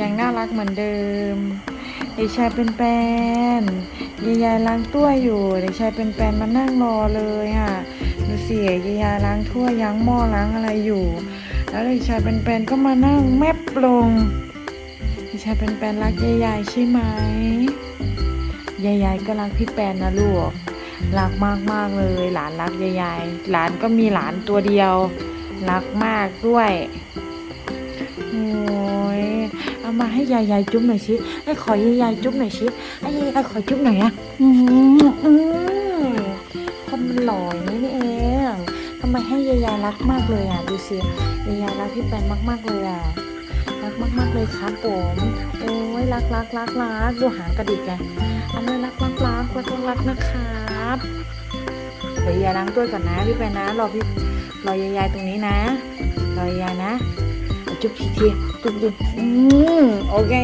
ยังน่ารักเหมือนเดิม เด็กชายเป็นแปนยายยายล้างตัวอยู่ เด็กชายเป็นแปนมานั่งรอเลยอะดูเสิยายยายล้างถ้วยยั้งหม้อล้างอะไรอยู่ แล้วเด็กชายเป็นแปนก็มานั่งแมบลง เด็กชายเป็นแปนรักยายยายใช่ไหมยายยายก็รักพี่แปนนะลูกรักมากมากเลย หลานรักยายยายหลานก็มีหลานตัวเดียว รักมากด้วยโอ้ มาให้ยายยายจุ๊บหน่อยสิไอ้ขอยายยายจุ๊บหน่อยสิไอ้ยายยายขอจุ๊บหน่อยอะอืมอืมคนมันหล่ออย่างนี้นี่เองทำไมให้ยายยายรักมากเลยอะดูสิยายยายรักพี่แปนมาก ๆเลยอะรักมากๆเลยครับผมโอ้ยรักรักรักรักดูหางกระดิกไงอันนี้รักรักรักรักรักรักนะครับเดี๋ยวยายล้างตัวก่อนนะพี่แปนนะรอพี่รอยายๆตรงนี้นะรอยายนะ จุ๊บทีทีจุ๊บจุ๊บอืมโอเค